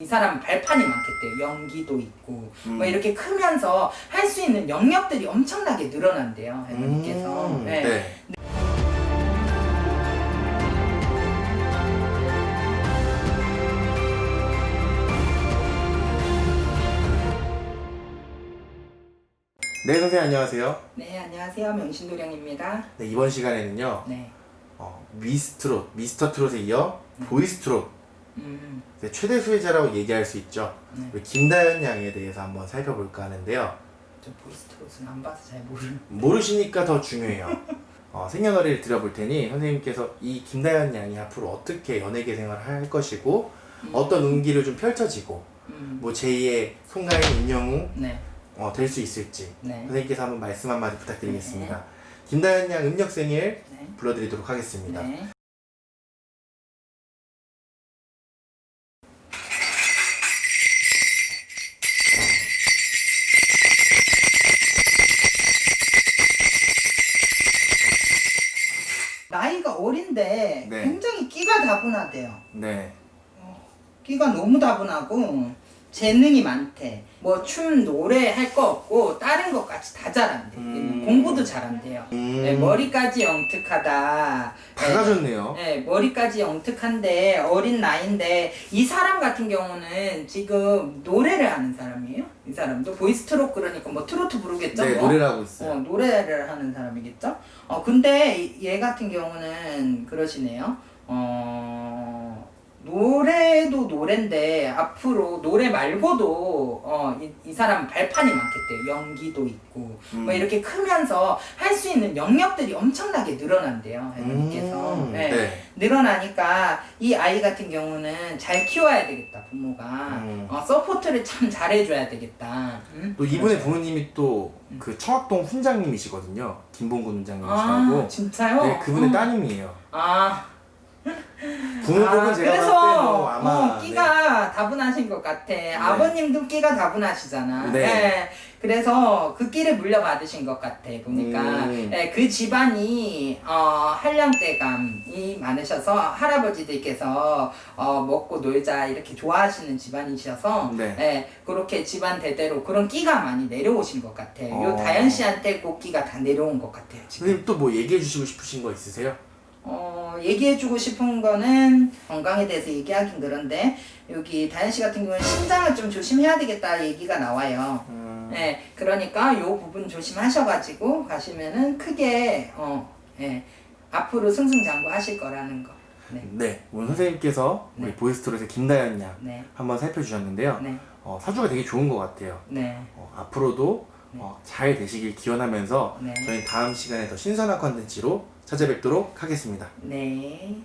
이 사람 발판이 많겠대요. 연기도 있고 음. 뭐 이렇게 크면서 할 수 있는 영역들이 엄청나게 늘어난대요. 할머니께서. 음, 네. 네. 네, 선생님 안녕하세요. 네, 안녕하세요. 명신도령입니다. 네, 이번 시간에는요, 네. 어, 미스트롯, 미스터 트롯에 이어 보이스 트롯 음, 네, 최대 수혜자라고 얘기할 수 있죠. 네. 우리 김다연 양에 대해서 한번 살펴볼까 하는데요. 저 보이스트롯은 안 봐서 잘 모르는. 모르시니까 더 중요해요. 어, 생년월일을 드려볼 테니 선생님께서 이 김다연 양이 앞으로 어떻게 연예계 생활을 할 것이고 어떤 운기를 좀 펼쳐지고 음, 뭐 제2의 송가인 임영웅 네. 어, 될 수 있을지 네. 선생님께서 한번 말씀 한마디 부탁드리겠습니다. 김다연 양 음력 생일 네. 불러드리도록 하겠습니다. 네. 어린데 네. 굉장히 끼가 다분하대요. 네. 끼가 너무 다분하고 재능이 많대. 뭐 춤, 노래 할 거 없고 다른 것까지 다 잘한대. 음. 공부도 잘한대요. 음, 네, 머리까지 영특하다. 다 네. 가졌네요. 네, 머리까지 영특한데 어린 나이인데 이 사람 같은 경우는 지금 노래를 하는 사람이에요. 이 사람도 보이스트롯 그러니까 뭐 트로트 부르겠죠. 네, 뭐. 노래를 하고 어, 있어요. 노래를 하는 사람이겠죠. 어, 근데 이- 얘 같은 경우는 그러시네요. 어, 노래 도 노래인데 앞으로 노래 말고도 어, 이, 이 사람 발판이 많겠대요. 연기도 있고 음. 뭐 이렇게 크면서 할 수 있는 영역들이 엄청나게 늘어난대요. 할머니께서. 음, 네. 네. 늘어나니까 이 아이 같은 경우는 잘 키워야 되겠다 부모가 음. 어, 서포트를 참 잘해줘야 되겠다. 음? 또 이분의 부모님이 또 그 청학동 훈장님이시거든요. 김봉근 훈장님이시라고. 아 진짜요? 네, 그분의 어. 따님이에요. 아, 부모 아, 제가 그래서 때도 아마 어, 끼가 다분하신 것 같아. 아버님도 끼가 다분하시잖아. 네. 네, 그래서 그 끼를 물려받으신 것 같아 보니까 음. 네, 그 집안이 어, 한량대감이 많으셔서 할아버지들께서 어, 먹고 놀자 이렇게 좋아하시는 집안이셔서 네. 네, 그렇게 집안 대대로 그런 끼가 많이 내려오신 것 같아요. 요 어. 다현 씨한테 그 끼가 다 내려온 것 같아요. 지금. 선생님 또 뭐 얘기해 주시고 싶으신 거 있으세요? 어, 얘기해주고 싶은 거는 건강에 대해서 얘기하긴 그런데 여기 다현 씨 같은 경우는 신장을 좀 조심해야 되겠다 얘기가 나와요. 음, 네, 그러니까 요 부분 조심하셔가지고 가시면은 크게 어, 예, 앞으로 승승장구하실 거라는 거. 네, 네, 오늘 선생님께서 우리 네. 보이스트롯의 김다연 양 네, 한번 살펴주셨는데요. 네, 어, 사주가 되게 좋은 것 같아요. 네, 어, 앞으로도 어, 잘 되시길 기원하면서 네, 저희 다음 시간에 더 신선한 컨텐츠로 찾아뵙도록 하겠습니다. 네.